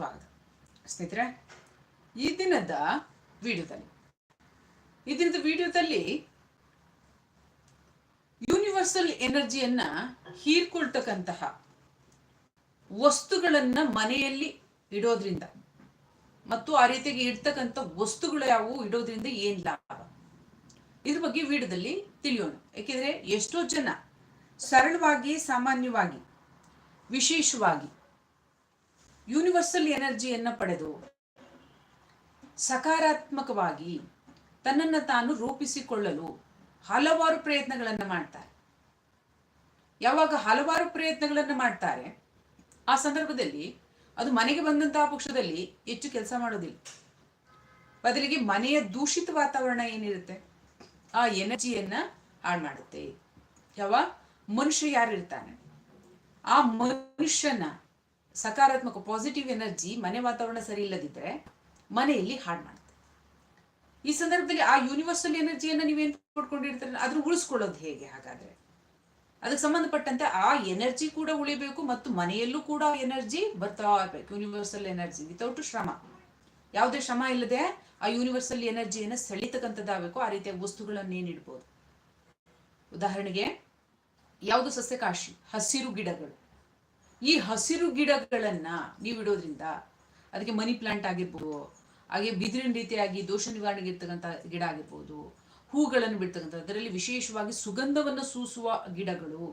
ಸ್ವಾಗತ. ಸ್ನೇಹಿತರೆ, ಈ ದಿನದ ವಿಡಿಯೋದಲ್ಲಿ, ಈ ದಿನದ ವಿಡಿಯೋದಲ್ಲಿ ಯೂನಿವರ್ಸಲ್ ಎನರ್ಜಿಯನ್ನ ಹೀರ್ಕೊಳ್ತಕ್ಕಂತಹ ವಸ್ತುಗಳನ್ನ ಮನೆಯಲ್ಲಿ ಇಡೋದ್ರಿಂದ ಮತ್ತು ಆ ರೀತಿಯಾಗಿ ಇಡ್ತಕ್ಕಂಥ ವಸ್ತುಗಳು ಯಾವುವು, ಇಡೋದ್ರಿಂದ ಏನ್ ಲಾಭ? ಇದ್ರ ಬಗ್ಗೆ ವಿಡಿಯೋದಲ್ಲಿ ತಿಳಿಯೋಣ. ಯಾಕೆಂದ್ರೆ ಎಷ್ಟೋ ಜನ ಸರಳವಾಗಿ, ಸಾಮಾನ್ಯವಾಗಿ, ವಿಶೇಷವಾಗಿ ಯೂನಿವರ್ಸಲ್ ಎನರ್ಜಿಯನ್ನು ಪಡೆದು ಸಕಾರಾತ್ಮಕವಾಗಿ ತನ್ನನ್ನು ತಾನು ರೂಪಿಸಿಕೊಳ್ಳಲು ಹಲವಾರು ಪ್ರಯತ್ನಗಳನ್ನು ಮಾಡ್ತಾರೆ. ಯಾವಾಗ ಹಲವಾರು ಪ್ರಯತ್ನಗಳನ್ನು ಮಾಡ್ತಾರೆ, ಆ ಸಂದರ್ಭದಲ್ಲಿ ಅದು ಮನೆಗೆ ಬಂದಂತಹ ಪಕ್ಷದಲ್ಲಿ ಹೆಚ್ಚು ಕೆಲಸ ಮಾಡೋದಿಲ್ಲ. ಬದಲಿಗೆ ಮನೆಯ ದೂಷಿತ ವಾತಾವರಣ ಏನಿರುತ್ತೆ, ಆ ಎನರ್ಜಿಯನ್ನ ಹಾಳು ಮಾಡುತ್ತೆ. ಯಾವ ಮನುಷ್ಯ ಯಾರಿರ್ತಾನೆ? ಆ ಮನುಷ್ಯನ ಸಕಾರಾತ್ಮಕ ಪಾಸಿಟಿವ್ ಎನರ್ಜಿ ಮನೆ ವಾತಾವರಣ ಸರಿ ಇಲ್ಲದಿದ್ದರೆ ಮನೆಯಲ್ಲಿ ಹಾಳು ಮಾಡುತ್ತೆ ಈ ಸಂದರ್ಭದಲ್ಲಿ ಆ ಯೂನಿವರ್ಸಲ್ ಎನರ್ಜಿಯನ್ನ ನೀವೇನ್ ಪಡ್ಕೊಂಡಿರ್ತಾರೆ ಅದ್ರ ಉಳಿಸ್ಕೊಳ್ಳೋದು ಹೇಗೆ ಹಾಗಾದ್ರೆ? ಅದಕ್ಕೆ ಸಂಬಂಧಪಟ್ಟಂತೆ ಆ ಎನರ್ಜಿ ಕೂಡ ಉಳಿಬೇಕು ಮತ್ತು ಮನೆಯಲ್ಲೂ ಕೂಡ ಎನರ್ಜಿ ಬರ್ತಾ ಇರ್ಬೇಕು ಯೂನಿವರ್ಸಲ್ ಎನರ್ಜಿ ವಿತೌಟ್ ಶ್ರಮ. ಯಾವುದೇ ಶ್ರಮ ಇಲ್ಲದೆ ಆ ಯೂನಿವರ್ಸಲ್ ಎನರ್ಜಿಯನ್ನು ಸೆಳಿತಕ್ಕಂಥದ್ದಾಗಬೇಕು, ಆ ರೀತಿಯ ವಸ್ತುಗಳನ್ನೇನಿಡ್ಬೋದು ಉದಾಹರಣೆಗೆ, ಯಾವುದು ಸಸ್ಯಕಾಶಿ? ಹಸಿರು ಗಿಡಗಳು. ಈ ಹಸಿರು ಗಿಡಗಳನ್ನ ನೀವು ಇಡೋದ್ರಿಂದ ಅದಕ್ಕೆ ಮನಿ ಪ್ಲಾಂಟ್ ಆಗಿರ್ಬೋದು, ಹಾಗೆ ಬಿದಿರಿನ ರೀತಿಯಾಗಿ ದೋಷ ನಿವಾರಣೆಗೆ ಇರ್ತಕ್ಕಂಥ ಗಿಡ ಆಗಿರ್ಬೋದು, ಹೂಗಳನ್ನು ಬಿಡ್ತಕ್ಕಂಥ, ಅದರಲ್ಲಿ ವಿಶೇಷವಾಗಿ ಸುಗಂಧವನ್ನು ಸೂಸುವ ಗಿಡಗಳು.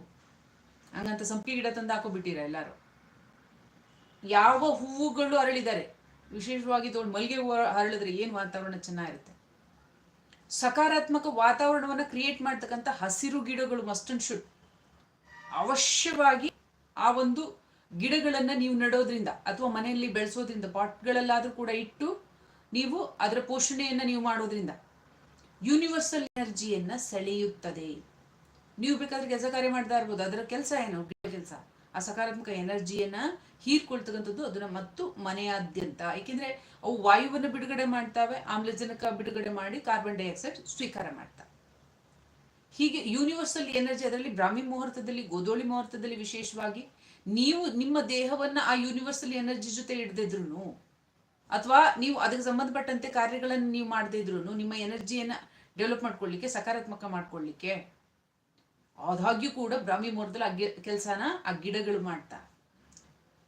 ಹಂಗಂತ ಸಂಪಿಗೆ ಗಿಡ ತಂದು ಹಾಕೋಬಿಟ್ಟಿರ ಎಲ್ಲರೂ? ಯಾವ ಹೂವುಗಳು ಅರಳಿದ್ದಾರೆ ವಿಶೇಷವಾಗಿ ತೋಳು ಮಲ್ಲಿಗೆ ಹೂವು ಅರಳಿದ್ರೆ ಏನು ವಾತಾವರಣ ಚೆನ್ನಾಗಿರುತ್ತೆ? ಸಕಾರಾತ್ಮಕ ವಾತಾವರಣವನ್ನು ಕ್ರಿಯೇಟ್ ಮಾಡ್ತಕ್ಕಂಥ ಹಸಿರು ಗಿಡಗಳು ಮಸ್ಟ್ ಅಂಡ್ ಶುಡ್ ಅವಶ್ಯವಾಗಿ ಆ ಒಂದು ಗಿಡಗಳನ್ನ ನೀವು ನೆಡೋದ್ರಿಂದ ಅಥವಾ ಮನೆಯಲ್ಲಿ ಬೆಳೆಸೋದ್ರಿಂದ, ಪಾಟ್ಗಳಲ್ಲಾದರೂ ಕೂಡ ಇಟ್ಟು ನೀವು ಅದರ ಪೋಷಣೆಯನ್ನ ನೀವು ಮಾಡೋದ್ರಿಂದ ಯೂನಿವರ್ಸಲ್ ಎನರ್ಜಿಯನ್ನ ಸೆಳೆಯುತ್ತದೆ. ನೀವು ಬೇಕಾದ್ರೆ ಕೆಲಸ ಕಾರ್ಯ ಮಾಡ್ತಾ ಇರ್ಬೋದು, ಅದರ ಕೆಲಸ ಏನು? ಕೆಲಸ. ಆ ಸಕಾರಾತ್ಮಕ ಎನರ್ಜಿಯನ್ನ ಹೀರ್ಕೊಳ್ತಕ್ಕಂಥದ್ದು ಅದನ್ನ ಮತ್ತು ಮನೆಯಾದ್ಯಂತ. ಏಕೆಂದ್ರೆ ಅವು ವಾಯುವನ್ನು ಬಿಡುಗಡೆ ಮಾಡ್ತಾವೆ, ಆಮ್ಲಜನಕ ಬಿಡುಗಡೆ ಮಾಡಿ ಕಾರ್ಬನ್ ಡೈಆಕ್ಸೈಡ್ ಸ್ವೀಕಾರ ಮಾಡ್ತಾವೆ ಹೀಗೆ ಯೂನಿವರ್ಸಲ್ ಎನರ್ಜಿ ಅದರಲ್ಲಿ ಬ್ರಾಹ್ಮಿ ಮುಹೂರ್ತದಲ್ಲಿ, ಗೋಧೋಳಿ ಮುಹೂರ್ತದಲ್ಲಿ ವಿಶೇಷವಾಗಿ ನೀವು ನಿಮ್ಮ ದೇಹವನ್ನ ಆ ಯೂನಿವರ್ಸಲ್ ಎನರ್ಜಿ ಜೊತೆ ಹಿಡ್ದಿದ್ರು ಅಥವಾ ನೀವು ಅದಕ್ಕೆ ಸಂಬಂಧಪಟ್ಟಂತೆ ಕಾರ್ಯಗಳನ್ನು ನೀವು ಮಾಡದೇ ಇದ್ರು ನಿಮ್ಮ ಎನರ್ಜಿಯನ್ನ ಡೆವಲಪ್ ಮಾಡ್ಕೊಳ್ಳಿಕ್ಕೆ ಸಕಾರಾತ್ಮಕ ಮಾಡ್ಕೊಳ್ಳಿಕ್ಕೆ ಆದಾಗ್ಯೂ ಕೂಡ ಬ್ರಾಹ್ಮಿ ಮುಹೂರ್ತದಲ್ಲಿ ಆ ಕೆಲಸನ ಆ ಗಿಡಗಳು ಮಾಡ್ತಾ.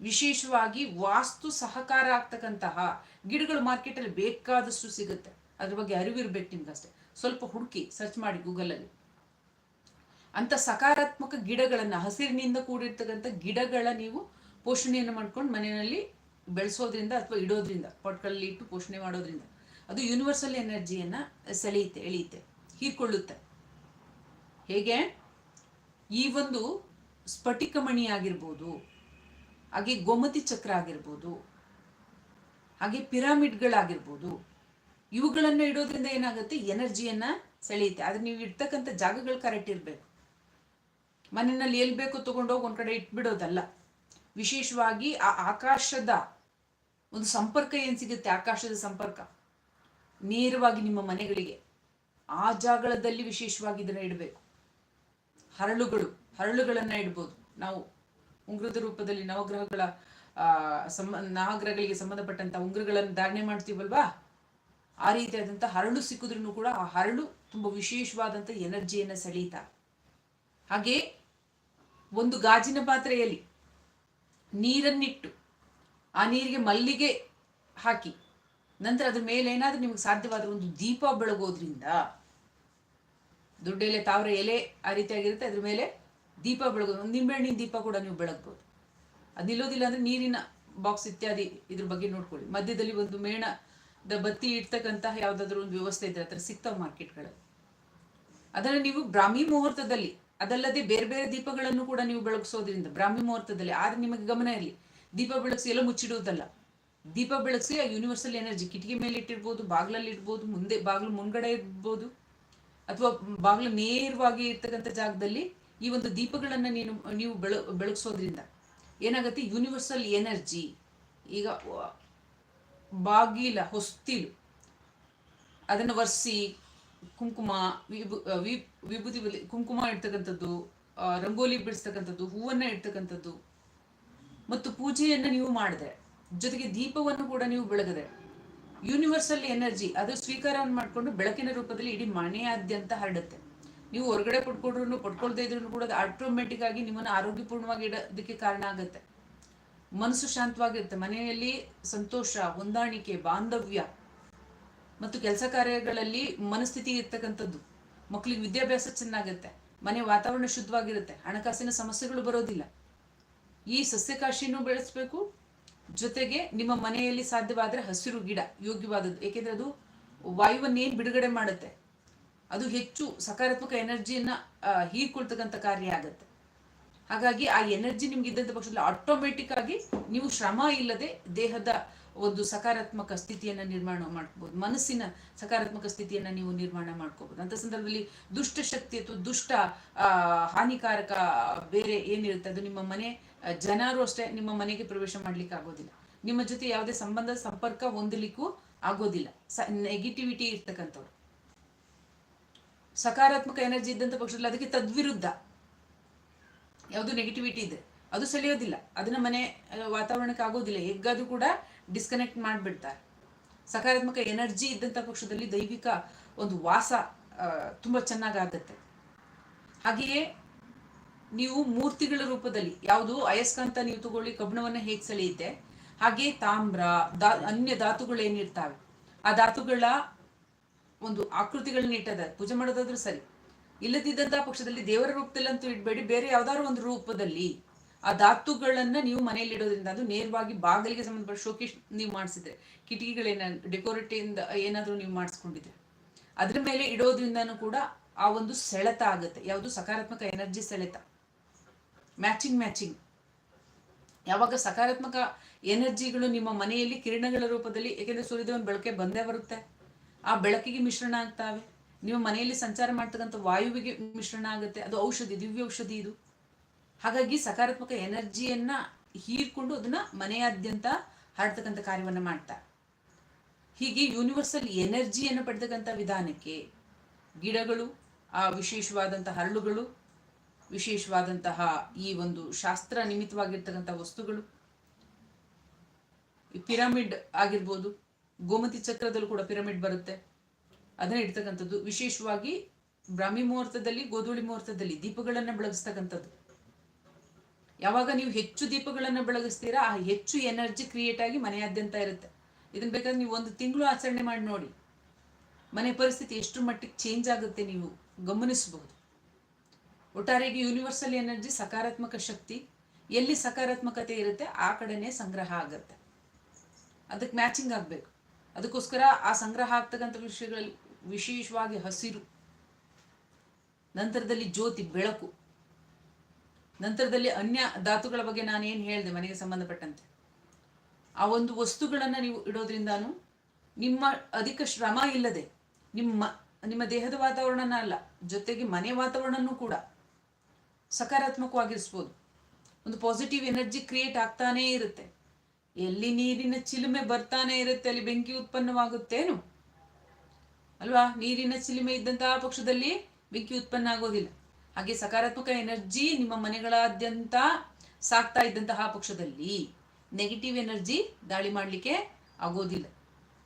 ವಿಶೇಷವಾಗಿ ವಾಸ್ತು ಸಹಕಾರ ಆಗ್ತಕ್ಕಂತಹ ಗಿಡಗಳು ಮಾರ್ಕೆಟಲ್ಲಿ ಬೇಕಾದಷ್ಟು ಸಿಗುತ್ತೆ. ಅದ್ರ ಬಗ್ಗೆ ಅರಿವಿರ್ಬೇಕು ನಿಮ್ಗಷ್ಟೇ. ಸ್ವಲ್ಪ ಹುಡುಕಿ ಸರ್ಚ್ ಮಾಡಿ ಗೂಗಲಲ್ಲಿ ಅಂತ ಸಕಾರಾತ್ಮಕ ಗಿಡಗಳನ್ನ, ಹಸಿರಿನಿಂದ ಕೂಡಿರ್ತಕ್ಕಂಥ ಗಿಡಗಳ ನೀವು ಪೋಷಣೆಯನ್ನು ಮಾಡ್ಕೊಂಡು ಮನೆಯಲ್ಲಿ ಬೆಳೆಸೋದ್ರಿಂದ ಅಥವಾ ಇಡೋದ್ರಿಂದ ಪಾಟ್ಗಳಲ್ಲಿ ಇಟ್ಟು ಪೋಷಣೆ ಮಾಡೋದ್ರಿಂದ ಅದು ಯೂನಿವರ್ಸಲ್ ಎನರ್ಜಿಯನ್ನ ಸೆಳೆಯುತ್ತೆ, ಎಳೆಯುತ್ತೆ, ಹೀರ್ಕೊಳ್ಳುತ್ತೆ. ಹೇಗೆ? ಈ ಒಂದು ಸ್ಫಟಿಕ ಮಣಿ ಆಗಿರ್ಬೋದು, ಹಾಗೆ ಗೋಮತಿ ಚಕ್ರ ಆಗಿರ್ಬೋದು, ಹಾಗೆ ಪಿರಾಮಿಡ್ಗಳಾಗಿರ್ಬೋದು, ಇವುಗಳನ್ನು ಇಡೋದ್ರಿಂದ ಏನಾಗುತ್ತೆ? ಎನರ್ಜಿಯನ್ನ ಸೆಳೆಯುತ್ತೆ. ಆದ್ರೆ ನೀವು ಇಡ್ತಕ್ಕಂಥ ಜಾಗಗಳು ಕರೆಕ್ಟ್ ಇರಬೇಕು. ಮನೆಯಲ್ಲಿ ಎಲ್ಲಿ ಬೇಕು ತಗೊಂಡೋಗಿ ಒಂದು ಕಡೆ ಇಟ್ಬಿಡೋದಲ್ಲ. ವಿಶೇಷವಾಗಿ ಆ ಆಕಾಶದ ಒಂದು ಸಂಪರ್ಕ ಏನು ಸಿಗುತ್ತೆ? ಆಕಾಶದ ಸಂಪರ್ಕ. ನೇರವಾಗಿ ನಿಮ್ಮ ಮನೆಗಳಿಗೆ. ಆ ಜಾಗಳದಲ್ಲಿ ವಿಶೇಷವಾಗಿ ಇದನ್ನ ಇಡಬೇಕು. ಹರಳುಗಳು, ಹರಳುಗಳನ್ನು ಇಡ್ಬೋದು. ನಾವು ಉಂಗ್ರದ ರೂಪದಲ್ಲಿ ನವಗ್ರಹಗಳ ಸಂಬ ನವಗ್ರಹಗಳಿಗೆ ಸಂಬಂಧಪಟ್ಟಂತ ಉಂಗ್ರಗಳನ್ನು ಧಾರಣೆ ಮಾಡ್ತೀವಲ್ವಾ? ಆ ರೀತಿಯಾದಂಥ ಹರಳು ಸಿಕ್ಕಿದ್ರೂ ಕೂಡ ಆ ಹರಳು ತುಂಬಾ ವಿಶೇಷವಾದಂಥ ಎನರ್ಜಿಯನ್ನು ಸೆಳೀತಾ ಹಾಗೆ ಒಂದು ಗಾಜಿನ ಪಾತ್ರೆಯಲ್ಲಿ ನೀರನ್ನಿಟ್ಟು ಆ ನೀರಿಗೆ ಮಲ್ಲಿಗೆ ಹಾಕಿ, ನಂತರ ಅದ್ರ ಮೇಲೆ ಏನಾದರೂ ನಿಮಗೆ ಸಾಧ್ಯವಾದ ಒಂದು ದೀಪ ಬೆಳಗೋದ್ರಿಂದ ದೊಡ್ಡ ಎಲೆ ತಾವರೆ ಎಲೆ ಆ ರೀತಿಯಾಗಿರುತ್ತೆ, ಅದ್ರ ಮೇಲೆ ದೀಪ ಬೆಳಗೋದು. ಒಂದು ನಿಂಬೆಹಣ್ಣಿನ ದೀಪ ಕೂಡ ನೀವು ಬೆಳಗ್ಬೋದು. ಅದು ನಿಲ್ಲೋದಿಲ್ಲ ಅಂದ್ರೆ ನೀರಿನ ಬಾಕ್ಸ್ ಇತ್ಯಾದಿ ಇದ್ರ ಬಗ್ಗೆ ನೋಡ್ಕೊಳ್ಳಿ. ಮಧ್ಯದಲ್ಲಿ ಒಂದು ಮೇಣದ ಬತ್ತಿ ಇಡ್ತಕ್ಕಂತಹ ಯಾವುದಾದ್ರೂ ಒಂದು ವ್ಯವಸ್ಥೆ ಇದ್ರೆ ಹತ್ರ ಸಿಗ್ತಾವೆ ಮಾರ್ಕೆಟ್ಗಳಲ್ಲಿ. ಅದನ್ನು ನೀವು ಬ್ರಾಹ್ಮಿ ಮುಹೂರ್ತದಲ್ಲಿ ಅದಲ್ಲದೆ ಬೇರೆ ಬೇರೆ ದೀಪಗಳನ್ನು ಕೂಡ ನೀವು ಬೆಳಗಿಸೋದ್ರಿಂದ ಬ್ರಾಹ್ಮಿ ಮುಹೂರ್ತದಲ್ಲಿ, ಆದ್ರೆ ನಿಮಗೆ ಗಮನ ಇರಲಿ, ದೀಪ ಬೆಳಗಿಸಿ ಎಲ್ಲ ಮುಚ್ಚಿಡುವುದಲ್ಲ. ದೀಪ ಬೆಳಗಿಸಿ ಆ ಯೂನಿವರ್ಸಲ್ ಎನರ್ಜಿ ಕಿಟಕಿ ಮೇಲೆ ಇಟ್ಟಿರ್ಬೋದು, ಬಾಗ್ಲಲ್ಲಿ ಇಡ್ಬೋದು, ಮುಂದೆ ಬಾಗ್ಲು ಮುಂಗಡೆ ಇರ್ಬೋದು ಅಥವಾ ಬಾಗ್ಲು ನೇರವಾಗಿ ಇರ್ತಕ್ಕಂಥ ಜಾಗದಲ್ಲಿ ಈ ಒಂದು ದೀಪಗಳನ್ನ ನೀನು, ನೀವು ಬೆಳ, ಬೆಳಗಿಸೋದ್ರಿಂದ ಏನಾಗುತ್ತೆ? ಯೂನಿವರ್ಸಲ್ ಎನರ್ಜಿ ಈಗ ಬಾಗಿಲ, ಹೊಸ್ತಿಲು, ಅದನ್ನು ಒರೆಸಿ ಕುಂಕುಮ ವಿಭೂತಿ ಕುಂಕುಮ ಇಡ್ತಕ್ಕಂಥದ್ದು ರಂಗೋಲಿ ಬಿಡಿಸ್ತಕ್ಕಂಥದ್ದು, ಹೂವನ್ನ ಇಡ್ತಕ್ಕಂಥದ್ದು. ಮತ್ತು ಪೂಜೆಯನ್ನ ನೀವು ಮಾಡಿದ್ರೆ ಜೊತೆಗೆ ದೀಪವನ್ನು ಕೂಡ ನೀವು ಬೆಳಗದೆ. ಯೂನಿವರ್ಸಲ್ ಎನರ್ಜಿ, ಅದು ಸ್ವೀಕಾರವನ್ನು ಮಾಡಿಕೊಂಡು ಬೆಳಕಿನ ರೂಪದಲ್ಲಿ ಇಡೀ ಮನೆಯಾದ್ಯಂತ ಹರಡುತ್ತೆ. ನೀವು ಹೊರಗಡೆ ಪಡ್ಕೊಂಡ್ರು ಪಡ್ಕೊಳ್ದೇ ಇದ್ರು ಕೂಡ ಅದು ಆಟೋಮೆಟಿಕ್ ಆಗಿ ನಿಮ್ಮನ್ನು ಆರೋಗ್ಯಪೂರ್ಣವಾಗಿ ಇಡೋದಕ್ಕೆ ಕಾರಣ ಆಗುತ್ತೆ. ಮನಸ್ಸು ಶಾಂತವಾಗಿರುತ್ತೆ. ಮನೆಯಲ್ಲಿ ಸಂತೋಷ, ಹೊಂದಾಣಿಕೆ, ಬಾಂಧವ್ಯ ಮತ್ತು ಕೆಲಸ ಕಾರ್ಯಗಳಲ್ಲಿ ಮನಸ್ಥಿತಿ ಇರ್ತಕ್ಕಂಥದ್ದು. ಮಕ್ಕಳಿಗೆ ವಿದ್ಯಾಭ್ಯಾಸ ಚೆನ್ನಾಗುತ್ತೆ, ಮನೆ ವಾತಾವರಣ ಶುದ್ಧವಾಗಿರುತ್ತೆ, ಹಣಕಾಸಿನ ಸಮಸ್ಯೆಗಳು ಬರೋದಿಲ್ಲ. ಈ ಸಸ್ಯಕಾಶಿನೂ ಬೆಳೆಸಬೇಕು, ಜೊತೆಗೆ ನಿಮ್ಮ ಮನೆಯಲ್ಲಿ ಸಾಧ್ಯವಾದರೆ ಹಸಿರು ಗಿಡ, ಯೋಗ್ಯವಾದದ್ದು. ಏಕೆಂದರೆ ಅದು ವಾಯುವನ್ನೇನು ಬಿಡುಗಡೆ ಮಾಡುತ್ತೆ? ಅದು ಹೆಚ್ಚು ಸಕಾರಾತ್ಮಕ ಎನರ್ಜಿಯನ್ನ ಹೀರ್ಕೊಳ್ತಕ್ಕಂಥ ಕಾರ್ಯ ಆಗುತ್ತೆ. ಹಾಗಾಗಿ ಆ ಎನರ್ಜಿ ನಿಮ್ಗೆ ಇದ್ದಂಥ ಪಕ್ಷದಲ್ಲಿ ಆಟೋಮೆಟಿಕ್ ಆಗಿ ನೀವು ಶ್ರಮ ಇಲ್ಲದೆ ದೇಹದ ಒಂದು ಸಕಾರಾತ್ಮಕ ಸ್ಥಿತಿಯನ್ನ ನಿರ್ಮಾಣ ಮಾಡ್ಕೋಬಹುದು ಮನಸ್ಸಿನ ಸಕಾರಾತ್ಮಕ ಸ್ಥಿತಿಯನ್ನ ನೀವು ನಿರ್ಮಾಣ ಮಾಡ್ಕೋಬಹುದು ಅಂತ ಸಂದರ್ಭದಲ್ಲಿ ದುಷ್ಟ ಶಕ್ತಿ ಅಥವಾ ದುಷ್ಟ ಹಾನಿಕಾರಕ ಬೇರೆ ಏನಿರುತ್ತೆ, ಅದು ನಿಮ್ಮ ಮನೆ ಜನರು ಅಷ್ಟೇ ನಿಮ್ಮ ಮನೆಗೆ ಪ್ರವೇಶ ಮಾಡ್ಲಿಕ್ಕೆ ಆಗೋದಿಲ್ಲ. ನಿಮ್ಮ ಜೊತೆ ಯಾವುದೇ ಸಂಬಂಧ, ಸಂಪರ್ಕ ಹೊಂದಲಿಕ್ಕೂ ಆಗೋದಿಲ್ಲ. ನೆಗೆಟಿವಿಟಿ ಇರ್ತಕ್ಕಂಥವ್ರು. ಸಕಾರಾತ್ಮಕ ಎನರ್ಜಿ ಇದ್ದಂಥ ಪಕ್ಷದಲ್ಲಿ ಅದಕ್ಕೆ ತದ್ವಿರುದ್ಧ. ಯಾವುದು ನೆಗೆಟಿವಿಟಿ ಇದೆ, ಅದು ಸೆಳೆಯೋದಿಲ್ಲ. ಅದನ್ನ ಮನೆ ವಾತಾವರಣಕ್ಕೆ ಆಗೋದಿಲ್ಲ. ಹೇಗಾದ್ರೂ ಕೂಡ ಡಿಸ್ಕನೆಕ್ಟ್ ಮಾಡಿಬಿಡ್ತಾರೆ. ಸಕಾರಾತ್ಮಕ ಎನರ್ಜಿ ಇದ್ದಂಥ ಪಕ್ಷದಲ್ಲಿ ದೈವಿಕ ಒಂದು ವಾಸ ತುಂಬ ಚೆನ್ನಾಗಾಗತ್ತೆ. ಹಾಗೆಯೇ ನೀವು ಮೂರ್ತಿಗಳ ರೂಪದಲ್ಲಿ, ಯಾವುದು ಅಯಸ್ಕಾಂತ ನೀವು ತಗೊಳ್ಳಿ ಕಬ್ಬಣವನ್ನು ಹೇಗೆ ಸೆಳೆಯುತ್ತೆ, ಹಾಗೆ ತಾಮ್ರ, ದಾ, ಅನ್ಯ ಧಾತುಗಳೇನಿರ್ತಾವೆ ಆ ಧಾತುಗಳ ಒಂದು ಆಕೃತಿಗಳನ್ನ ಇಟ್ಟದ ಪೂಜೆ ಮಾಡೋದಾದ್ರೂ ಸರಿ. ಇಲ್ಲದಿದ್ದಂಥ ಪಕ್ಷದಲ್ಲಿ ದೇವರ ರೂಪದಲ್ಲಂತೂ ಇಡಬೇಡಿ, ಬೇರೆ ಯಾವ್ದಾದ್ರು ಒಂದು ರೂಪದಲ್ಲಿ. ಆ ಧಾತುಗಳನ್ನ ನೀವು ಮನೆಯಲ್ಲಿ ಇಡೋದ್ರಿಂದ ಅದು ನೇರವಾಗಿ ಬಾಗಿಲಿಗೆ ಸಂಬಂಧಪಟ್ಟ ಶೋಕೇಶ್ ನೀವು ಮಾಡಿಸಿದ್ರೆ, ಕಿಟಕಿಗಳೇನ ಡೆಕೋರೇಟಿಂದ ಏನಾದರೂ ನೀವು ಮಾಡಿಸ್ಕೊಂಡಿದ್ರೆ, ಅದ್ರ ಮೇಲೆ ಇಡೋದ್ರಿಂದನೂ ಕೂಡ ಆ ಒಂದು ಸೆಳೆತ ಆಗುತ್ತೆ. ಯಾವುದು ಸಕಾರಾತ್ಮಕ ಎನರ್ಜಿ ಸೆಳೆತ. Matching matching. ಯಾವಾಗ ಸಕಾರಾತ್ಮಕ ಎನರ್ಜಿಗಳು ನಿಮ್ಮ ಮನೆಯಲ್ಲಿ ಕಿರಣಗಳ ರೂಪದಲ್ಲಿ, ಏಕೆಂದರೆ ಸೂರ್ಯದೇವನ ಬೆಳಕೆ ಬಂದೇ ಬರುತ್ತೆ. ಆ ಬೆಳಕಿಗೆ ಮಿಶ್ರಣ ಆಗ್ತಾವೆ. ನಿಮ್ಮ ಮನೆಯಲ್ಲಿ ಸಂಚಾರ ಮಾಡ್ತಕ್ಕಂಥ ವಾಯುವಿಗೆ ಮಿಶ್ರಣ ಆಗುತ್ತೆ. ಅದು ಔಷಧಿ, ದಿವ್ಯ ಔಷಧಿ ಇದು. ಹಾಗಾಗಿ ಸಕಾರಾತ್ಮಕ ಎನರ್ಜಿಯನ್ನ ಹೀರ್ಕೊಂಡು ಅದನ್ನ ಮನೆಯಾದ್ಯಂತ ಹರಡ್ತಕ್ಕಂಥ ಕಾರ್ಯವನ್ನ ಮಾಡ್ತಾ. ಹೀಗೆ ಯೂನಿವರ್ಸಲ್ ಎನರ್ಜಿಯನ್ನು ಪಡೆದಕ್ಕಂಥ ವಿಧಾನಕ್ಕೆ ಗಿಡಗಳು, ಆ ವಿಶೇಷವಾದಂಥ ಹರಳುಗಳು, ವಿಶೇಷವಾದಂತಹ ಈ ಒಂದು ಶಾಸ್ತ್ರ ನಿಮಿತ್ತವಾಗಿರ್ತಕ್ಕಂಥ ವಸ್ತುಗಳು ಪಿರಮಿಡ್ ಆಗಿರ್ಬೋದು, ಗೋಮತಿ ಚಕ್ರದಲ್ಲೂ ಕೂಡ ಪಿರಮಿಡ್ ಬರುತ್ತೆ. ಅದನ್ನ ಇಡ್ತಕ್ಕಂಥದ್ದು. ವಿಶೇಷವಾಗಿ ಬ್ರಾಹ್ಮಿ ಮುಹೂರ್ತದಲ್ಲಿ, ಗೋಧೂಳಿ ಮುಹೂರ್ತದಲ್ಲಿ ದೀಪಗಳನ್ನು ಬೆಳಗಿಸ್ತಕ್ಕಂಥದ್ದು. ಯಾವಾಗ ನೀವು ಹೆಚ್ಚು ದೀಪಗಳನ್ನು ಬೆಳಗಿಸ್ತೀರಾ, ಆ ಹೆಚ್ಚು ಎನರ್ಜಿ ಕ್ರಿಯೇಟ್ ಆಗಿ ಮನೆಯಾದ್ಯಂತ ಇರುತ್ತೆ. ಇದನ್ನ ಬೇಕಾದ್ರೆ ನೀವು ಒಂದು ತಿಂಗಳು ಆಚರಣೆ ಮಾಡಿ ನೋಡಿ. ಮನೆ ಪರಿಸ್ಥಿತಿ ಎಷ್ಟು ಮಟ್ಟಿಗೆ ಚೇಂಜ್ ಆಗುತ್ತೆ ನೀವು ಗಮನಿಸಬಹುದು ಒಟ್ಟಾರೆಗೆ ಯೂನಿವರ್ಸಲ್ ಎನರ್ಜಿ ಸಕಾರಾತ್ಮಕ ಶಕ್ತಿ, ಎಲ್ಲಿ ಸಕಾರಾತ್ಮಕತೆ ಇರುತ್ತೆ, ಆ ಕಡೆನೇ ಸಂಗ್ರಹ ಆಗುತ್ತೆ. ಅದಕ್ಕೆ ಮ್ಯಾಚಿಂಗ್ ಆಗಬೇಕು. ಅದಕ್ಕೋಸ್ಕರ ಆ ಸಂಗ್ರಹ ಆಗ್ತಕ್ಕಂಥ ವಿಷಯಗಳಲ್ಲಿ ವಿಶೇಷವಾಗಿ ಹಸಿರು, ನಂತರದಲ್ಲಿ ಜ್ಯೋತಿ ಬೆಳಕು. ನಂತರದಲ್ಲಿ ಅನ್ಯ ಧಾತುಗಳ ಬಗ್ಗೆ ನಾನು ಏನು ಹೇಳಿದೆ ಮನೆಗೆ ಸಂಬಂಧಪಟ್ಟಂತೆ? ಆ ಒಂದು ವಸ್ತುಗಳನ್ನು ನೀವು ಇಡೋದ್ರಿಂದಾನು ನಿಮ್ಮ ಅಧಿಕ ಶ್ರಮ ಇಲ್ಲದೆ, ನಿಮ್ಮ ನಿಮ್ಮ ದೇಹದ ವಾತಾವರಣನ ಅಲ್ಲ, ಜೊತೆಗೆ ಮನೆ ವಾತಾವರಣನೂ ಕೂಡ ಸಕಾರಾತ್ಮಕವಾಗಿರಿಸ್ಬೋದು. ಒಂದು ಪಾಸಿಟಿವ್ ಎನರ್ಜಿ ಕ್ರಿಯೇಟ್ ಆಗ್ತಾನೇ ಇರುತ್ತೆ. ಎಲ್ಲಿ ನೀರಿನ ಚಿಲುಮೆ ಬರ್ತಾನೆ ಇರುತ್ತೆ, ಅಲ್ಲಿ ಬೆಂಕಿ ಉತ್ಪನ್ನವಾಗುತ್ತೇನು? ಅಲ್ವಾ? ನೀರಿನ ಚಿಲುಮೆ ಇದ್ದಂತಹ ಪಕ್ಷದಲ್ಲಿ ಬೆಂಕಿ ಉತ್ಪನ್ನ ಆಗೋದಿಲ್ಲ. ಹಾಗೆ ಸಕಾರಾತ್ಮಕ ಎನರ್ಜಿ ನಿಮ್ಮ ಮನೆಗಳಾದ್ಯಂತ ಸಾಕ್ತಾ ಇದ್ದಂತಹ ಪಕ್ಷದಲ್ಲಿ ನೆಗೆಟಿವ್ ಎನರ್ಜಿ ದಾಳಿ ಮಾಡಲಿಕ್ಕೆ ಆಗೋದಿಲ್ಲ.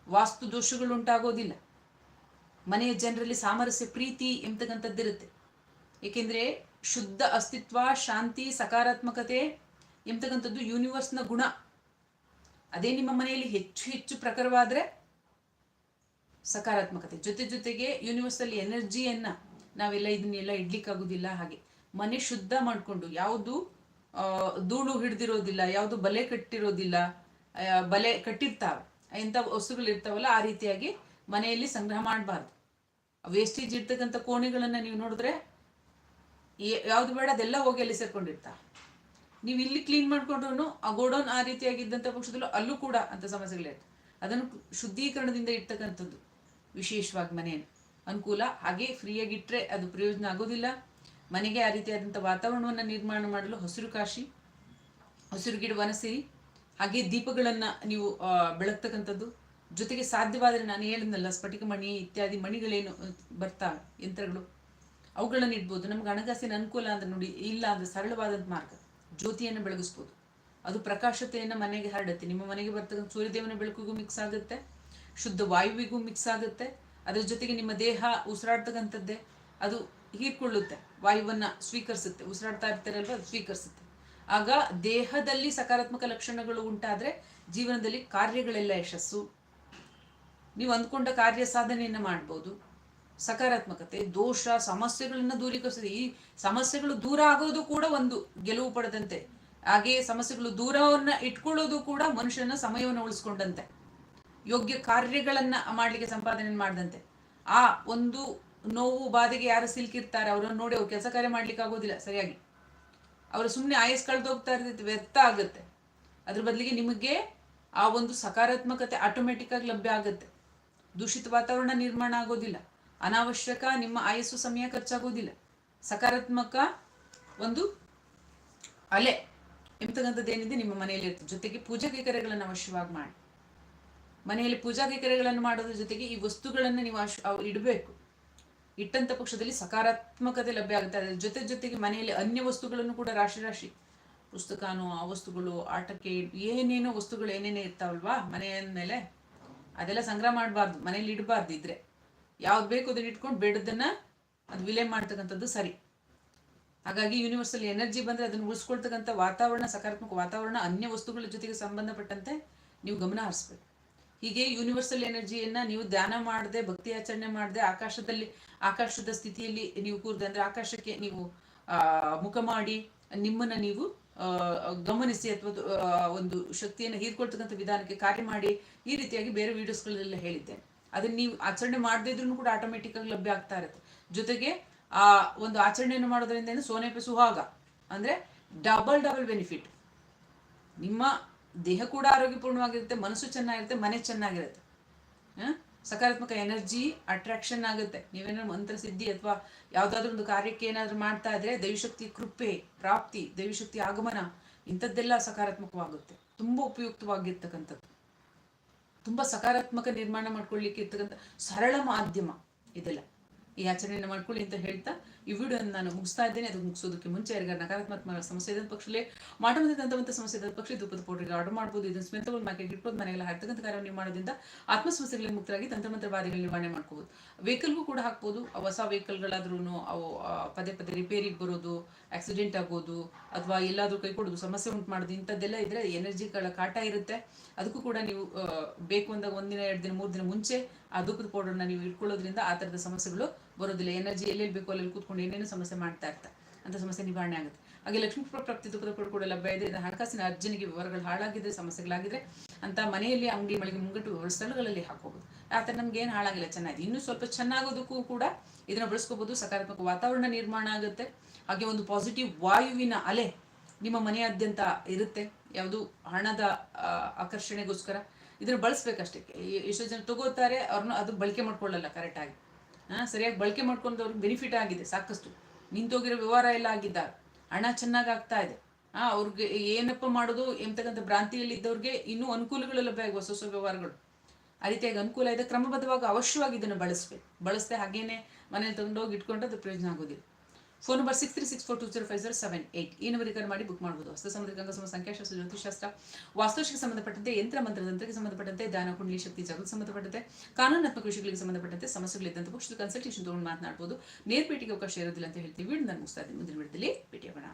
ವಾಸ್ತು ದೋಷಗಳು ಉಂಟಾಗೋದಿಲ್ಲ ಮನೆಯ ಜನರಲ್ಲಿ ಸಾಮರಸ್ಯ, ಪ್ರೀತಿ ಎಂಬತಕ್ಕಂಥದ್ದಿರುತ್ತೆ. ಏಕೆಂದರೆ ಶುದ್ಧ ಅಸ್ತಿತ್ವ, ಶಾಂತಿ, ಸಕಾರಾತ್ಮಕತೆ ಎಂಬತಕ್ಕಂಥದ್ದು ಯೂನಿವರ್ಸ್ನ ಗುಣ. ಅದೇ ನಿಮ್ಮ ಮನೆಯಲ್ಲಿ ಹೆಚ್ಚು ಹೆಚ್ಚು ಪ್ರಖರವಾದರೆ ಸಕಾರಾತ್ಮಕತೆ. ಜೊತೆ ಜೊತೆಗೆ ಯೂನಿವರ್ಸಲ್ಲಿ ಎನರ್ಜಿಯನ್ನ ನಾವೆಲ್ಲ ಇದನ್ನೆಲ್ಲ ಇಡ್ಲಿಕ್ಕಾಗೋದಿಲ್ಲ ಹಾಗೆ. ಮನೆ ಶುದ್ಧ ಮಾಡಿಕೊಂಡು ಯಾವುದು ಧೂಳು ಹಿಡ್ದಿರೋದಿಲ್ಲ, ಯಾವುದು ಬಲೆ ಕಟ್ಟಿರೋದಿಲ್ಲ ಬಲೆ ಕಟ್ಟಿರ್ತಾವೆ ಎಂಥ ವಸ್ತುಗಳು ಇರ್ತಾವಲ್ಲ ಆ ರೀತಿಯಾಗಿ ಮನೆಯಲ್ಲಿ ಸಂಗ್ರಹ ಮಾಡಬಾರ್ದು. ವೇಸ್ಟೇಜ್ ಇರ್ತಕ್ಕಂಥ ಕೋಣೆಗಳನ್ನು ನೀವು ನೋಡಿದ್ರೆ ಯಾವುದು ಬೇಡ, ಅದೆಲ್ಲ ಹೋಗಿ ಅಲ್ಲಿ ಸೇರ್ಕೊಂಡಿರ್ತಾ ನೀವು ಇಲ್ಲಿ ಕ್ಲೀನ್ ಮಾಡ್ಕೊಂಡ್ರು ಆ ಗೋಡೌನ್ ಆ ರೀತಿಯಾಗಿದ್ದಂಥ ಪಕ್ಷದಲ್ಲೂ ಅಲ್ಲೂ ಕೂಡ ಅಂತ ಸಮಸ್ಯೆಗಳಿರುತ್ತೆ. ಅದನ್ನು ಶುದ್ಧೀಕರಣದಿಂದ ಇರ್ತಕ್ಕಂಥದ್ದು ವಿಶೇಷವಾಗಿ ಮನೆಯನ್ನು ಅನುಕೂಲ. ಹಾಗೆ ಫ್ರೀಯಾಗಿ ಇಟ್ಟರೆ ಅದು ಪ್ರಯೋಜನ ಆಗೋದಿಲ್ಲ. ಮನೆಗೆ ಆ ರೀತಿಯಾದಂಥ ವಾತಾವರಣವನ್ನು ನಿರ್ಮಾಣ ಮಾಡಲು ಹಸಿರು ಕಾಶಿ, ಹಸಿರು ಗಿಡ ಸೇರಿ, ಹಾಗೆ ದೀಪಗಳನ್ನು ನೀವು ಬೆಳಗ್ತಕ್ಕಂಥದ್ದು. ಜೊತೆಗೆ ಸಾಧ್ಯವಾದರೆ ನಾನು ಹೇಳಿದ್ನಲ್ಲ, ಸ್ಫಟಿಕ ಮಣಿ ಇತ್ಯಾದಿ ಮಣಿಗಳೇನು ಬರ್ತಾ, ಯಂತ್ರಗಳು, ಅವುಗಳನ್ನು ಇಡ್ಬೋದು. ನಮ್ಗೆ ಹಣಕಾಸಿನ ಅನುಕೂಲ ಅಂದ್ರೆ ನೋಡಿ, ಇಲ್ಲ ಅಂದ್ರೆ ಸರಳವಾದಂಥ ಮಾರ್ಗ. ಜ್ಯೋತಿಯನ್ನು ಬೆಳಗಿಸ್ಬೋದು. ಅದು ಪ್ರಕಾಶತೆಯನ್ನು ಮನೆಗೆ ಹರಡುತ್ತೆ. ನಿಮ್ಮ ಮನೆಗೆ ಬರ್ತಕ್ಕಂಥ ಸೂರ್ಯದೇವನ ಬೆಳಕಿಗೂ ಮಿಕ್ಸ್ ಆಗುತ್ತೆ. ಶುದ್ಧ ವಾಯುವಿಗೂ ಮಿಕ್ಸ್ ಆಗುತ್ತೆ. ಅದರ ಜೊತೆಗೆ ನಿಮ್ಮ ದೇಹ ಉಸಿರಾಡ್ತಕ್ಕಂಥದ್ದೇ, ಅದು ಹೀರ್ಕೊಳ್ಳುತ್ತೆ, ವಾಯುವನ್ನ ಸ್ವೀಕರಿಸುತ್ತೆ. ಉಸಿರಾಡ್ತಾ ಇರ್ತಾರಲ್ವ, ಅದು ಸ್ವೀಕರಿಸುತ್ತೆ. ಆಗ ದೇಹದಲ್ಲಿ ಸಕಾರಾತ್ಮಕ ಲಕ್ಷಣಗಳು ಉಂಟಾದ್ರೆ ಜೀವನದಲ್ಲಿ ಕಾರ್ಯಗಳೆಲ್ಲ ಯಶಸ್ಸು. ನೀವು ಅಂದ್ಕೊಂಡ ಕಾರ್ಯ ಸಾಧನೆಯನ್ನ ಮಾಡ್ಬೋದು. ಸಕಾರಾತ್ಮಕತೆ, ದೋಷ, ಸಮಸ್ಯೆಗಳನ್ನ ದೂರೀಕರಿಸುತ್ತೆ. ಈ ಸಮಸ್ಯೆಗಳು ದೂರ ಆಗೋದು ಕೂಡ ಒಂದು ಗೆಲುವು ಪಡೆದಂತೆ. ಹಾಗೆಯೇ ಸಮಸ್ಯೆಗಳು ದೂರವನ್ನ ಇಟ್ಕೊಳ್ಳೋದು ಕೂಡ ಮನುಷ್ಯನ ಸಮಯವನ್ನು ಉಳಿಸ್ಕೊಂಡಂತೆ. ಯೋಗ್ಯ ಕಾರ್ಯಗಳನ್ನ ಮಾಡ್ಲಿಕ್ಕೆ ಸಂಪಾದನೆ ಮಾಡಿದಂತೆ. ಆ ಒಂದು ನೋವು ಬಾಧೆಗೆ ಯಾರು ಸಿಲ್ಕಿರ್ತಾರೆ, ಅವರನ್ನು ನೋಡಿ ಅವ್ರು ಕೆಲಸ ಕಾರ್ಯ ಮಾಡ್ಲಿಕ್ಕೆ ಆಗೋದಿಲ್ಲ ಸರಿಯಾಗಿ. ಅವರು ಸುಮ್ಮನೆ ಆಯಸ್ ಕಳೆದೋಗ್ತಾ ಇರ್ತೈತೆ ವ್ಯರ್ಥ ಆಗುತ್ತೆ. ಅದ್ರ ಬದಲಿಗೆ ನಿಮಗೆ ಆ ಒಂದು ಸಕಾರಾತ್ಮಕತೆ ಆಟೋಮೆಟಿಕ್ ಆಗಿ ಲಭ್ಯ ಆಗುತ್ತೆ. ದೂಷಿತ ವಾತಾವರಣ ನಿರ್ಮಾಣ ಆಗೋದಿಲ್ಲ. ಅನಾವಶ್ಯಕ ನಿಮ್ಮ ಆಯಸ್ಸು ಸಮಯ ಖರ್ಚಾಗೋದಿಲ್ಲ. ಸಕಾರಾತ್ಮಕ ಒಂದು ಅಲೆ ಎಂತಕ್ಕಂಥದ್ದು ಏನಿದೆ ನಿಮ್ಮ ಮನೆಯಲ್ಲಿ ಇರ್ತದೆ ಜೊತೆಗೆ ಪೂಜಾ ಕೈಕರ್ಯಗಳನ್ನು ಅವಶ್ಯವಾಗಿ ಮಾಡಿ. ಮನೆಯಲ್ಲಿ ಪೂಜಾ ಕೈಕರ್ಯಗಳನ್ನು ಮಾಡೋದ್ರ ಜೊತೆಗೆ ಈ ವಸ್ತುಗಳನ್ನು ನೀವು ಅಶ್ ಇಡಬೇಕು. ಇಟ್ಟಂತ ಪಕ್ಷದಲ್ಲಿ ಸಕಾರಾತ್ಮಕತೆ ಲಭ್ಯ ಆಗುತ್ತೆ. ಅದರ ಜೊತೆ ಜೊತೆಗೆ ಮನೆಯಲ್ಲಿ ಅನ್ಯ ವಸ್ತುಗಳನ್ನು ಕೂಡ ರಾಶಿ ರಾಶಿ. ಪುಸ್ತಕನೋ, ಆ ವಸ್ತುಗಳು, ಆಟಕ್ಕೆ ಏನೇನೋ ವಸ್ತುಗಳು ಏನೇನೋ ಇರ್ತಾವಲ್ವಾ ಮನೆಯ ಮೇಲೆ, ಅದೆಲ್ಲ ಸಂಗ್ರಹ ಮಾಡಬಾರ್ದು ಮನೇಲಿ ಇಡಬಾರ್ದು ಇದ್ರೆ. ಯಾವ್ದು ಬೇಕು ಅದನ್ನ ಇಟ್ಕೊಂಡು ಬೇಡದನ್ನ ಅದು ವಿಲೇ ಮಾಡ್ತಕ್ಕಂಥದ್ದು ಸರಿ. ಹಾಗಾಗಿ ಯೂನಿವರ್ಸಲ್ ಎನರ್ಜಿ ಬಂದ್ರೆ ಅದನ್ನು ಉಳಿಸ್ಕೊಳ್ತಕ್ಕಂಥ ವಾತಾವರಣ, ಸಕಾರಾತ್ಮಕ ವಾತಾವರಣ, ಅನ್ಯ ವಸ್ತುಗಳ ಜೊತೆಗೆ ಸಂಬಂಧಪಟ್ಟಂತೆ ನೀವು ಗಮನ ಹರಿಸ್ಬೇಕು. ಹೀಗೆ ಯೂನಿವರ್ಸಲ್ ಎನರ್ಜಿಯನ್ನ ನೀವು ಧ್ಯಾನ ಮಾಡದೆ, ಭಕ್ತಿ ಆಚರಣೆ ಮಾಡದೆ, ಆಕಾಶದಲ್ಲಿ, ಆಕಾಶದ ಸ್ಥಿತಿಯಲ್ಲಿ ನೀವು ಕೂರ್ದೆ ಅಂದ್ರೆ ಆಕಾಶಕ್ಕೆ ನೀವು ಮುಖ ಮಾಡಿ ನಿಮ್ಮನ್ನ ನೀವು ಗಮನಿಸಿ ಅಥವಾ ಒಂದು ಶಕ್ತಿಯನ್ನು ಹೀರ್ಕೊಳ್ತಕ್ಕಂಥ ವಿಧಾನಕ್ಕೆ ಕಾರ್ಯ ಮಾಡಿ ಈ ರೀತಿಯಾಗಿ ಬೇರೆ ವಿಡಿಯೋಸ್ಗಳಲ್ಲೆಲ್ಲ ಹೇಳಿದ್ದೆ. ಅದನ್ನ ನೀವು ಆಚರಣೆ ಮಾಡದೇ ಇದ್ರೂ ಕೂಡ ಆಟೋಮೆಟಿಕ್ ಆಗಿ ಲಭ್ಯ ಆಗ್ತಾ ಇರುತ್ತೆ. ಜೊತೆಗೆ, ಆ, ಒಂದು ಆಚರಣೆಯನ್ನು ಮಾಡೋದ್ರಿಂದ ಏನು ಸೋನೆಪೆ ಸುಹಾಗ ಅಂದ್ರೆ ಡಬಲ್ ಡಬಲ್ ಬೆನಿಫಿಟ್ ನಿಮ್ಮ ದೇಹ ಕೂಡ ಆರೋಗ್ಯಪೂರ್ಣವಾಗಿರುತ್ತೆ, ಮನಸ್ಸು ಚೆನ್ನಾಗಿರುತ್ತೆ, ಮನೆ ಚೆನ್ನಾಗಿರುತ್ತೆ? ಸಕಾರಾತ್ಮಕ ಎನರ್ಜಿ ಅಟ್ರಾಕ್ಷನ್ ಆಗುತ್ತೆ. ನೀವೇನಾದ್ರು ಮಂತ್ರ ಸಿದ್ಧಿ ಅಥವಾ ಯಾವ್ದಾದ್ರು ಒಂದು ಕಾರ್ಯಕ್ಕೆ ಏನಾದ್ರು ಮಾಡ್ತಾ ಇದ್ರೆ ದೈವಶಕ್ತಿ ಕೃಪೆ, ಪ್ರಾಪ್ತಿ, ದೈವಶಕ್ತಿ ಆಗಮನ, ಇಂಥದ್ದೆಲ್ಲ ಸಕಾರಾತ್ಮಕವಾಗುತ್ತೆ. ತುಂಬಾ ಉಪಯುಕ್ತವಾಗಿರ್ತಕ್ಕಂಥದ್ದು. ತುಂಬಾ ಸಕಾರಾತ್ಮಕ ನಿರ್ಮಾಣ ಮಾಡ್ಕೊಳ್ಳಿಕ್ಕೆ ಇರ್ತಕ್ಕಂಥ ಸರಳ ಮಾಧ್ಯಮ ಇದೆಲ್ಲ. ಈ ಆಚರಣೆಯನ್ನು ಮಾಡ್ಕೊಳ್ಳಿ ಅಂತ ಹೇಳ್ತಾ ಈ ವಿಡಿಯೋ ನಾನು ಮುಗಿಸ್ತಾ ಇದ್ದೇನೆ. ಅದು ಮುಗಿಸೋದಕ್ಕೆ ಮುಂಚೆ ಯಾರಿಗಾರ ನಕಾರಾತ್ಮಕ ಸಮಸ್ಯೆ ಇದ್ದ ಪಕ್ಷದಲ್ಲಿ ದಂತವಂತ ಸಮಸ್ಯೆ ಇದ್ದ ಪಕ್ಷ ಧೂಪದ ಪೌಡರ್ಗೆ ಆರ್ಡರ್ ಮಾಡ್ಬೋದು. ಇದನ್ನು ಸ್ಮೆತಗಳು ಮಾರ್ಕೆಟ್ ಇಟ್ಬೋದು ಮನೆಗೆಲ್ಲ ಹಾಕ್ತಕ್ಕಂಥ ಕಾರ್ಯವನ್ನು ನೀವು ಮಾಡೋದ್ರಿಂದ ಆತ್ಮ ಸಮಸ್ಯೆಗಳಿಗೆ ಮುಕ್ತರಾಗಿ ತಂತ್ರಮಂತ್ರ ಬಾಧೆಗಳ ನಿರ್ವಹಣೆ ಮಾಡ್ಕೋಬಹುದು ವೆಹಿಕಲ್ಗೂ ಕೂಡ ಹಾಕ್ಬೋದು. ಹೊಸ ವೆಹಿಕಲ್ಗಳಾದ್ರೂ ಅವು ಪದೇ ಪದೇ ರಿಪೇರಿಗೆ ಬರೋದು ಆಕ್ಸಿಡೆಂಟ್ ಆಗೋದು, ಅಥವಾ ಎಲ್ಲಾದ್ರೂ ಕೈ ಕೊಡೋದು, ಸಮಸ್ಯೆ ಉಂಟು ಮಾಡೋದು, ಇಂಥದ್ದೆಲ್ಲ ಇದ್ರೆ ಎನರ್ಜಿಗಳ ಕಾಟ ಇರುತ್ತೆ. ಅದಕ್ಕೂ ಕೂಡ ನೀವು ಬೇಕು ಅಂದಾಗ ಒಂದಿನ, ಎರಡು ದಿನ, ಮೂರು ದಿನ ಮುಂಚೆ ಆ ಧೂಪದ ಪೌಡರ್ನ ನೀವು ಇಟ್ಕೊಳ್ಳೋದ್ರಿಂದ ಆ ಥರದ ಸಮಸ್ಯೆಗಳು ಬರೋದಿಲ್ಲ, ಎನರ್ಜಿ ಎಲ್ಲೆಲ್ಲಿ ಬೇಕೋ ಅಲ್ಲಿ ಕೂತ್ಕೊಂಡು ಏನೇನು ಸಮಸ್ಯೆ ಮಾಡ್ತಾ ಇರ್ತಾರೆ ಅಂತ ಸಮಸ್ಯೆ ನಿವಾರಣೆ ಆಗುತ್ತೆ. ಹಾಗೆ ಲಕ್ಷ್ಮೀ ಪ್ರಾಪ್ತಿ ಕೂಡ ಲಭ್ಯ ಇದೆ. ಹಣಕಾಸಿನ ಅರ್ಜನಿಗೆ ವಿವರಗಳು ಹಾಳಾಗಿದ್ರೆ, ಸಮಸ್ಯೆಗಳಾಗಿದ್ರೆ ಅಂತ ಮನೆಯಲ್ಲಿ ಅಂಗಡಿ ಮಳಿಗೆ ಮುಂಗಟ್ಟು ಸ್ಥಳಗಳಲ್ಲಿ ಹಾಕೋಬಹುದು ಆ ಥರ ನಮ್ಗೆ ಏನು ಹಾಳಾಗಿಲ್ಲ, ಚೆನ್ನಾಗಿದೆ. ಇನ್ನೂ ಸ್ವಲ್ಪ ಚೆನ್ನಾಗೋದಕ್ಕೂ ಕೂಡ ಇದನ್ನ ಬಳಸ್ಕೋಬಹುದು ಸಕಾರಾತ್ಮಕ ವಾತಾವರಣ ನಿರ್ಮಾಣ ಆಗುತ್ತೆ. ಹಾಗೆ ಒಂದು ಪಾಸಿಟಿವ್ ವಾಯುವಿನ ಅಲೆ ನಿಮ್ಮ ಮನೆಯಾದ್ಯಂತ ಇರುತ್ತೆ. ಯಾವುದು ಹಣದ ಆಕರ್ಷಣೆಗೋಸ್ಕರ ಇದನ್ನು ಬಳಸ್ಬೇಕಷ್ಟೇ. ಎಷ್ಟೋ ಜನ ತಗೋತಾರೆ, ಅವ್ರನ್ನ ಅದು ಬಳಕೆ ಮಾಡ್ಕೊಳ್ಳಲ್ಲ ಕರೆಕ್ಟಾಗಿ ಹಾಂ ಸರಿಯಾಗಿ ಬಳಕೆ ಮಾಡ್ಕೊಂಡವ್ರಿಗೆ ಬೆನಿಫಿಟ್ ಆಗಿದೆ, ಸಾಕಷ್ಟು. ನಿಂತೋಗಿರೋ ವ್ಯವಹಾರ ಎಲ್ಲ ಆಗಿದ್ದ ಹಣ ಚೆನ್ನಾಗಿ ಆಗ್ತಾ ಇದೆ. ಆ ಅವ್ರಿಗೆ ಏನಪ್ಪ ಮಾಡೋದು, ಎಂತಕ್ಕಂಥ ಭ್ರಾಂತಿಯಲ್ಲಿ ಇದ್ದವ್ರಿಗೆ ಇನ್ನೂ ಲಭ್ಯ ಆಗುವ ಹೊಸ ಹೊಸ ವ್ಯವಹಾರಗಳು. ಆ ರೀತಿಯಾಗಿ ಅನುಕೂಲ ಇದೆ, ಕ್ರಮಬದ್ಧವಾಗಿ ಅವಶ್ಯವಾಗಿ ಇದನ್ನು ಬಳಸಬೇಕು. ಬಳಸದೆ ಹಾಗೇನೆ ಮನೇಲಿ ತಗೊಂಡೋಗಿ ಇಟ್ಕೊಂಡ್ರೆ ಅದು ಪ್ರಯೋಜನ ಆಗೋದಿಲ್ಲ. Phone number six three six four two zero five zero seven eight ಈ ನಂಬರಿಗೆ ಮಾಡಿ ಬುಕ್ ಮಾಡ್ಬೋದು. ಹಸ್ತ ಸಮುದ್ರ ಗಂಗಸಮ ಸಂಖ್ಯಾಶಾಸ್ತ್ರ ಜ್ಯೋತಿಷಾಸ್ತ್ರ ಸಂಬಂಧಪಟ್ಟಂತೆ, ಯಂತ್ರ ಮಂತ್ರ ತಂತ್ರಕ್ಕೆ ಸಂಬಂಧಪಟ್ಟಂತೆ, ದಾನ ಕುಂಡಲಿ ಶಕ್ತಿ ಜಗತ್ ಸಂಬಂಧಪಟ್ಟಂತೆ, ಕಾನೂನಾತ್ಮಕ ವಿಷಯಗಳಿಗೆ ಸಂಬಂಧಪಟ್ಟಂತೆ ಸಮಸ್ಯೆಗಳಿದ್ದಂಥ ಪಕ್ಷದ ಕನ್ಸಲ್ಟೇಷನ್ ತೊಗೊಂಡು ಮಾತನಾಡ್ಬೋದು. ನೇರ್ ಭೇಟಿಗೆ ಅವಕಾಶ ಇರೋದಿಲ್ಲ ಅಂತ ಹೇಳ್ತೀವಿ. ನಾನು ಮುಗಿಸ್ತಾ ಇದ್ದೀನಿ. ಮುಂದಿನ ವಿಡಿಯೋದಲ್ಲಿ ಭೇಟಿಯಾಗೋಣ.